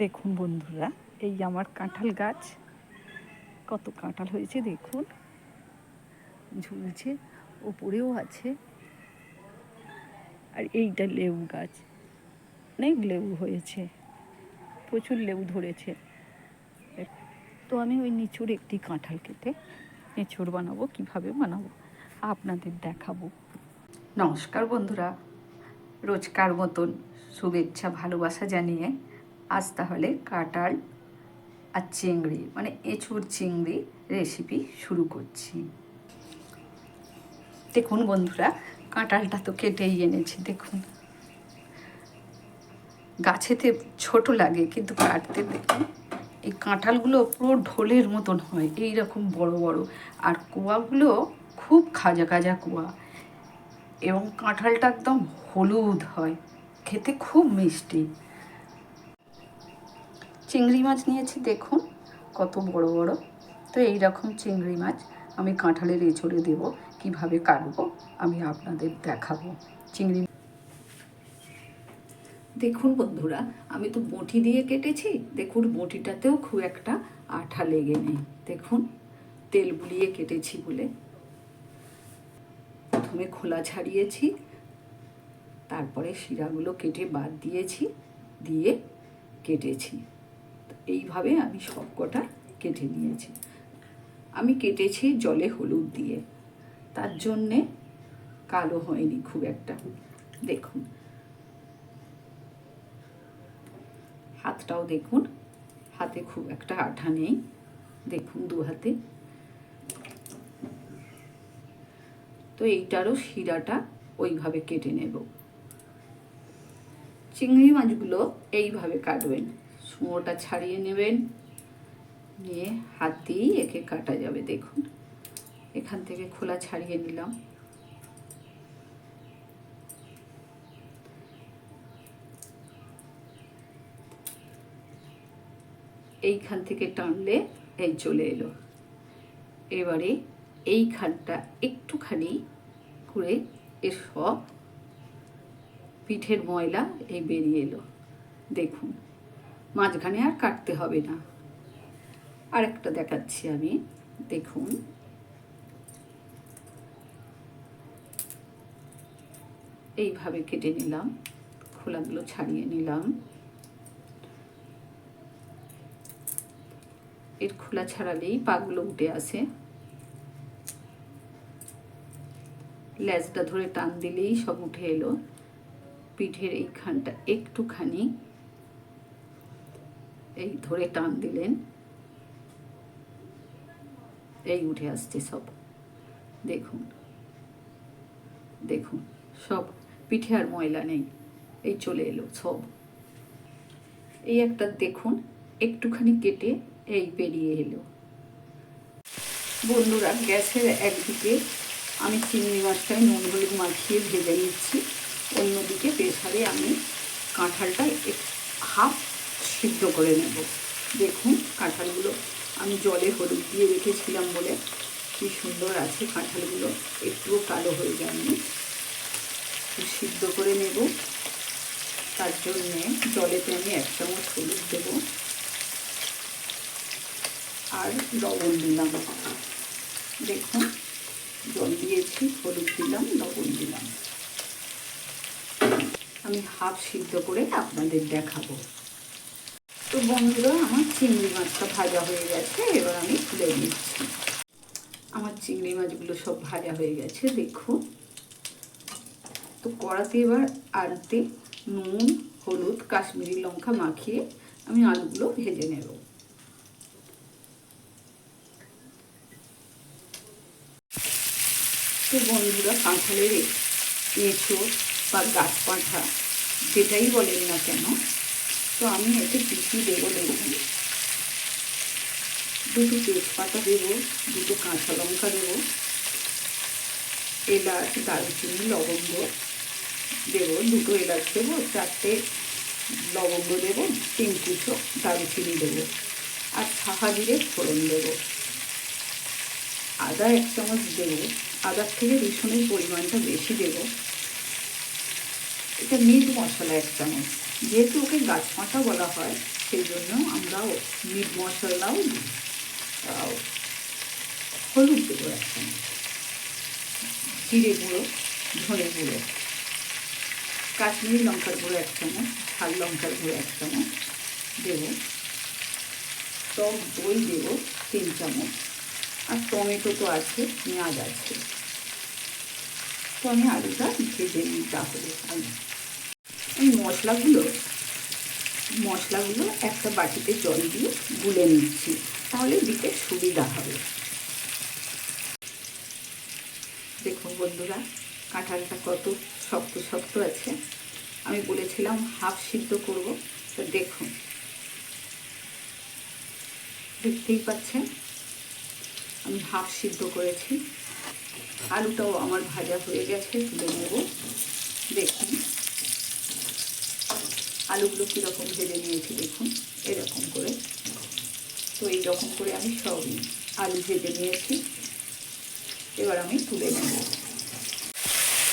দেখুন বন্ধুরা, এই আমার কাঁঠাল গাছ, কত কাঁঠাল হয়েছে দেখুন। ঝুলছে, ওপরেও আছে। আর এইটা লেবু গাছ, অনেক লেবু হয়েছে, প্রচুর লেবু ধরেছে। তো আমি ওই নিচুর একটি কাঁঠাল কেটে এঁচড় বানাবো, কীভাবে বানাবো, আপনাদের দেখাবো। নমস্কার বন্ধুরা, রোজকার মতন শুভেচ্ছা, ভালোবাসা জানিয়ে আজ তাহলে কাঁঠাল আর চিংড়ি মানে এঁচুড় চিংড়ি রেসিপি শুরু করছি। দেখুন বন্ধুরা, কাঁঠালটা তো কেটেই এনেছি, দেখুন। গাছেতে ছোট লাগে, কিন্তু কাটতে দেখুন, এই কাঁঠালগুলো পুরো ঢোলের মতন হয় এই রকম বড় বড়। আর কুয়াগুলো খুব খাজা খাজা কুয়া। এবং কাঁঠালটা একদম হলুদ হয়, খেতে খুব মিষ্টি। চিংড়ি মাছ নিয়েছি, দেখুন, কত বড় বড়। তো এই রকম চিংড়ি মাছ আমি কাঁঠালের এঁচড়ে দেব, কীভাবে কাটবো আমি আপনাদের দেখাবো। চিংড়ি দেখুন বন্ধুরা, আমি তো বটি দিয়ে কেটেছি, দেখুন বটিটাতেও খুব একটা আঠা লেগে নেই। দেখুন, তেল বুলিয়ে কেটেছি বলে। প্রথমে খোলা ছাড়িয়েছি, তারপরে শিরাগুলো কেটে বাদ দিয়েছি, দিয়ে কেটেছি। এইভাবে আমি সব কটা কেটে নিয়েছি। আমি কেটেছি জলে হলুদ দিয়ে। তার জন্যে কালো হয়নি খুব একটা। দেখুন। হাতটাও দেখুন। হাতে খুব একটা আঠা নেই। দেখুন দু হাতে। তো এইটারও শিরাটা ওইভাবে কেটে নেব। চিংড়ি মাছগুলো এইভাবে কাটবেন। সুঁয়োটা ছাড়িয়ে নেবেন। নিয়ে হাত দিয়েই একে কাটা যাবে, দেখুন। এখান থেকে খোলা ছাড়িয়ে নিলাম। এইখান থেকে টানলে এই চলে এলো। এবারে এইখানটা একটুখানি করে এর সব পিঠের ময়লা এই বেরিয়ে এলো। দেখুন। মাঝখানে আর কাটতে হবে না। আরেকটা দেখাচ্ছি আমি, দেখুন। এইভাবে কেটে নিলাম, খোলাগুলো ছাড়িয়ে নিলাম। এর খোলা ছাড়ালেই পাগুলো উঠে আসে। লেজটা ধরে টান দিলেই সব উঠে এলো। পিঠের এইখানটা একটুখানি এই ধরে টান দিলেন। এই উঠে আসছে সব। দেখুন দেখুন, সব পিঠে আর ময়লা নেই। এই চলে এলো সব। এই একটা দেখুন, একটুখানি কেটে এই বেরিয়ে এলো। বন্ধুরা, গ্যাসের একদিকে আমি চিংড়ি মাছটায় নুন হলুদ মাখিয়ে ভেজে নিচ্ছি। অন্যদিকে প্রেসারে আমি কাঁঠালটা হাফ সিদ্ধ করে নেব। দেখুন, কাঁঠালগুলো আমি জলে হলুদ দিয়ে রেখেছিলাম বলে কি সুন্দর আছে কাঁঠালগুলো। একটুও কালো হয়ে যায়নি। সিদ্ধ করে নেব। তার জন্যে জলেতে আমি এক চামচ হলুদ দেব। আর লবণ দিলাম। দেখুন, জল দিয়েছি, হলুদ দিলাম, লবণ দিলাম। আমি হাফ সিদ্ধ করে আপনাদের দেখাবো। তো বন্ধুরা, আমার চিংড়ি মাছটা ভাজা হয়ে গেছে, এবার আমি তুলে নিচ্ছি। আমার চিংড়ি মাছগুলো সব ভাজা হয়ে গেছে দেখুন তো কড়াতে এবার আলতে নুন, হলুদ, কাশ্মীরি লঙ্কা মাখিয়ে আমি আলুগুলো ভেজে নেব। তো বন্ধুরা, কাঁঠালের এঁচো বা গাছ পাঁঠা যেটাই বলেন না কেন তো আমি এতে কী দেবো দেখুন। দুটো তেজপাতা দেবো, দুটো কাঁচা লঙ্কা দেবো, এলাচ, দারুচিনি, লবঙ্গ দেবো, দুটো এলাচ দেবো, চারটে লবঙ্গ দেবো, তিন কুচো দারুচিনি দেবো আর সাহা জিরে ফোড়ন দেবো। আদা এক চামচ দেবো, আদার থেকে রসুনের পরিমাণটা বেশি দেবো। এটা মিট মশলা এক চামচ। যেহেতু ওকে গাছ পাঁটা বলা হয়, সেই জন্য আমরা মিট মশলাও দিই। হলুদ দেবো এক চামচ জিরে গুঁড়ো, ধনে গুঁড়ো, কাশ্মীরি লঙ্কার গুঁড়ো এক চামচ, ঝাল লঙ্কার গুঁড়ো এক চামচ দেবো। টক দই দেবো তিন চামচ। আর টমেটো তো আছে, পেঁয়াজ আছে। তো আমি আলুটা ভেজে নিই তাহলে। আলু এই মশলাগুলো মশলাগুলো একটা বাটিতে জল দিয়ে গুলে নিচ্ছি, তাহলে দিতে সুবিধা হবে। দেখুন বন্ধুরা, কাঁঠালটা কত শক্ত শক্ত আছে। আমি বলেছিলাম হাফ সিদ্ধ করব, তো দেখুন। দেখতেই পাচ্ছেন, আমি হাফ সিদ্ধ করেছি। আলুটাও আমার ভাজা হয়ে গেছে, তুলে নেব। দেখুন আলুগুলো কীরকম ভেজে নিয়েছি দেখুন এরকম করে তো এইরকম করে আমি সবই আলু ভেজে নিয়েছি, এবার আমি তুলে নেব।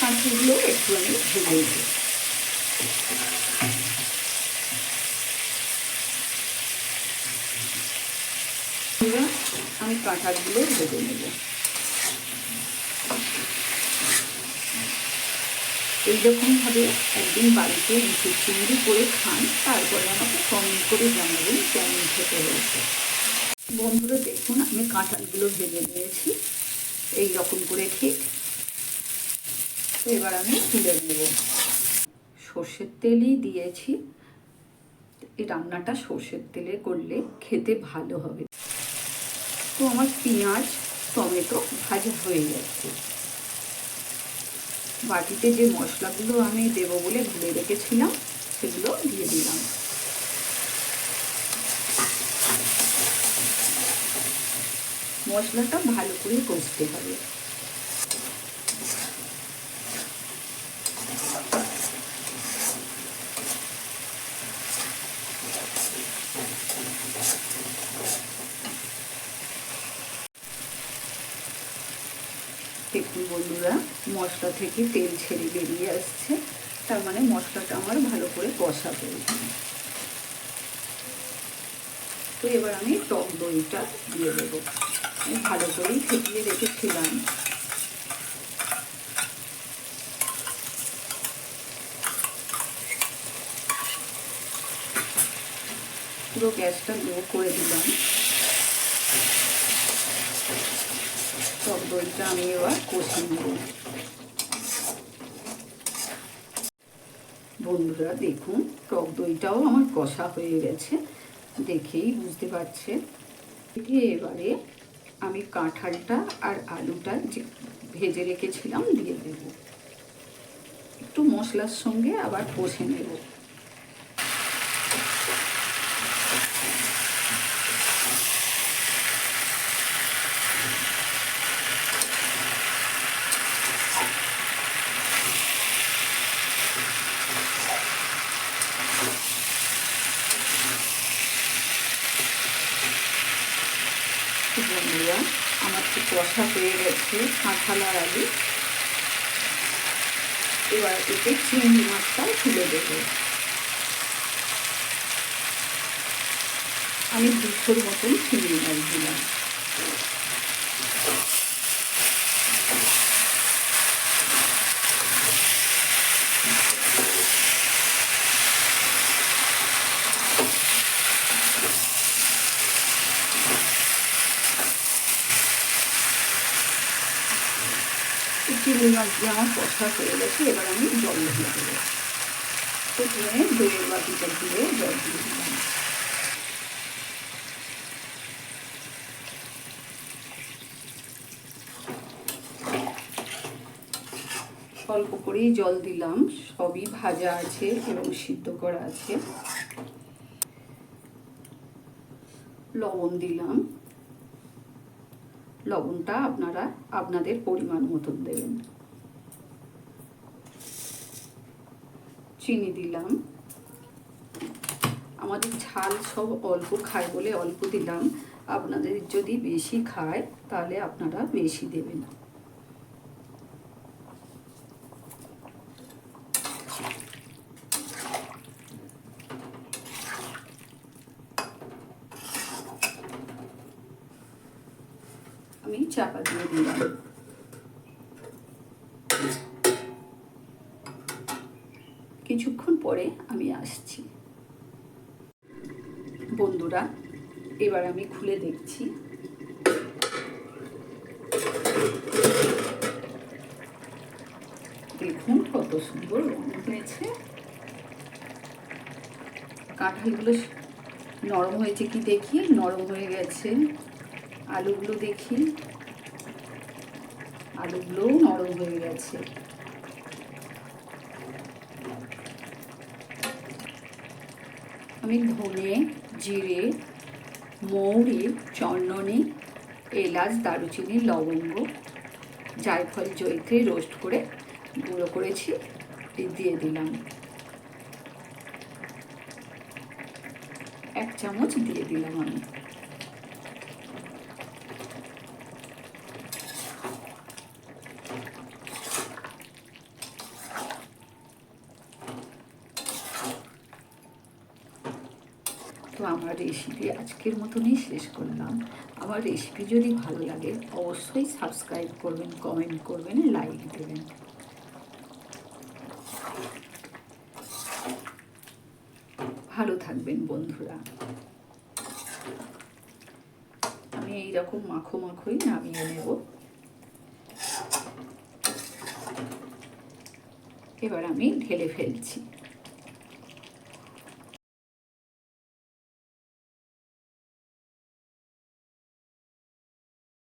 কাঁচগুলো একটু আমি ভেজে নেব। আমি কাঁঠালগুলো ভেজে নেব। এইরকমভাবে একদিন বাড়িতে চিংড়ি করে খান, তারপরে আমাকে কমেন্ট করে জানাবেন কেমন খেতে হয়েছে। বন্ধুরা, দেখুন, আমি কাঁঠালগুলো ভেজে নিয়েছি। এই রকম করে ঠিক। তো এবার আমি তুলে নেব। সর্ষের তেলই দিয়েছি। এই রান্নাটা সর্ষের তেলে করলে খেতে ভালো হবে। তো আমার পেঁয়াজ, টমেটো ভাজা হয়ে যাচ্ছে বাটিতে যে মশলাগুলো আমি দেবো বলে ভুলে রেখেছিলাম, সেগুলো দিয়ে দিলাম। মশলাটা ভালো করে কষতে হবে। দেখুন বন্ধুরা, মশলা থেকে তেল ছেড়ে বেরিয়ে আসছে। তার মানে মশলাটা আমার ভালো করে কষা হয়েছে তো এবার আমি টক দইটা দিয়ে দেবো। ভালো করেই ফেটিয়ে রেখেছিলাম। পুরো গ্যাসটা লো করে দিলাম। টক দইটা আমি এবার কষিয়ে নেব। বন্ধুরা, দেখুন, টক দইটাও আমার কষা হয়ে গেছে। দেখেই বুঝতে পারছে এবারে আমি কাঁঠালটা আর আলুটা যে ভেজে রেখেছিলাম দিয়ে দেব। একটু মশলার সঙ্গে আবার কষে নেব। বন্ধুরা আমার তো কষা হয়ে গেছে কাঁথালার আলু। এবার এতে চিংড়ি মাছটাও তুলে দেবো। আমি দুশোর মতন চিংড়ি মাছ দিলাম। চিংড়ি আমার কষা হয়ে গেছে, এবার আমি জল দিয়ে দেবো। প্রথমে দইয়ের বাটিটা দিয়ে জল দিয়ে দিলাম অল্প করেই জল দিলাম। সবই ভাজা আছে এবং সিদ্ধ করা আছে। লবণ দিলাম। লবণটা আপনারা আপনাদের পরিমাণ মতন দেবেন। চিনি দিলাম। আমাদের ঝাল সব অল্প খায় বলে অল্প দিলাম। আপনাদের যদি বেশি খায়, তাহলে আপনারা বেশি দেবেন। আমি চাপা দিয়ে দিলাম। পরে আমি আসছি। বন্ধুরা, এবার আমি খুলে দেখছি। দেখুন কত সুন্দর রং হয়েছে। কাঁঠালগুলো নরম হয়েছে কি দেখি? নরম হয়ে গেছে। আলুগুলো দেখি। আলুগুলোও নরম হয়ে গেছে। আমি ধনে জিরে, মৌরি, চন্দনে, এলাচ, দারুচিনি, লবঙ্গ, জায়ফল জৈত্রী রোস্ট করে গুঁড়ো করেছি, দিয়ে দিলাম। এক চামচ দিয়ে দিলাম আমি। তো আমার রেসিপি আজকের মতনই শেষ করলাম। আমার রেসিপি যদি ভালো লাগে, অবশ্যই সাবস্ক্রাইব করবেন কমেন্ট করবেন লাইক দেবেন। ভালো থাকবেন বন্ধুরা। আমি এইরকম মাখো মাখোই নামিয়ে নেব। এবার আমি ঢেলে ফেলছি।